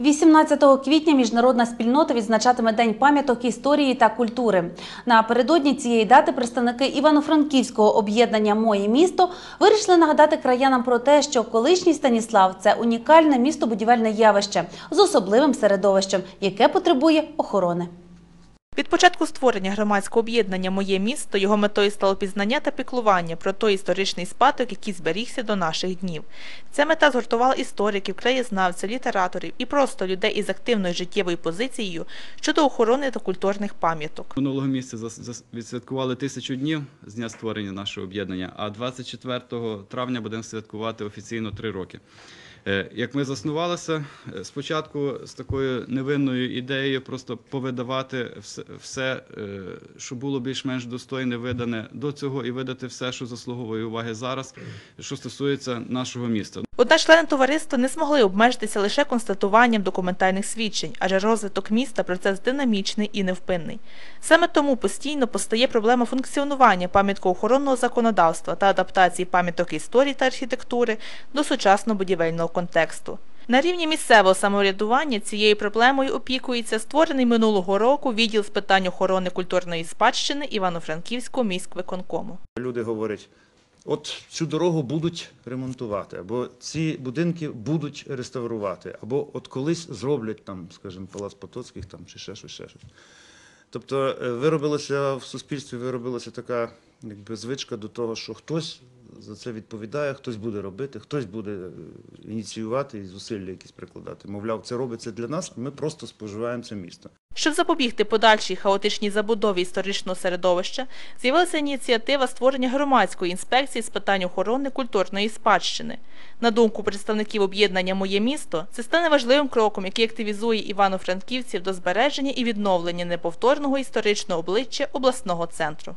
18 квітня міжнародна спільнота відзначатиме День пам'яток історії та культури. Напередодні цієї дати представники Івано-Франківського об'єднання Моє місто вирішили нагадати краянам про те, що колишній Станіслав це унікальне містобудівельне явище з особливим середовищем, яке потребує охорони. Від початку створення громадського об'єднання Моє місто його метою стало пізнання та піклування про той історичний спадок, який зберігся до наших днів. Ця мета згуртувала істориків, краєзнавців, літераторів і просто людей із активною життєвою позицією щодо охорони та культурних пам'яток. Минулого місяця відсвяткували тисячу днів з дня створення нашого об'єднання, а 24 травня будемо святкувати офіційно три роки. Е, Як ми заснувалися е, спочатку з такою невинною ідеєю просто повидавати все, е, що було більш-менш достойне, видане до цього, і видати все, що заслуговує уваги зараз, що стосується нашого міста. Однак члени товариства не змогли обмежитися лише констатуванням документальних свідчень, адже розвиток міста процес динамічний і невпинний. Саме тому постійно постає проблема функціонування пам'яткоохоронного законодавства та адаптації пам'яток історії та архітектури до сучасного будівельного контексту. На рівні місцевого самоврядування цією проблемою опікується створений минулого року відділ з питань охорони культурної спадщини Івано-Франківського міськвиконкому. Люди говорять, от цю дорогу будуть ремонтувати, або ці будинки будуть реставрувати, або от колись зроблять там, скажімо, Палац Потоцьких там, чи ще щось, ще щось. Тобто е, виробилася в суспільстві виробилася така якби, звичка до того, що хтось за це відповідає, хтось буде робити, хтось буде е, ініціювати і зусилля якісь прикладати. Мовляв, це робиться для нас, ми просто споживаємо це місто. Щоб запобігти подальшій хаотичній забудові історичного середовища, з'явилася ініціатива створення громадської інспекції з питань охорони культурної спадщини. На думку представників об'єднання Моє місто, це стане важливим кроком, який активізує івано-франківців до збереження і відновлення неповторного історичного обличчя обласного центру.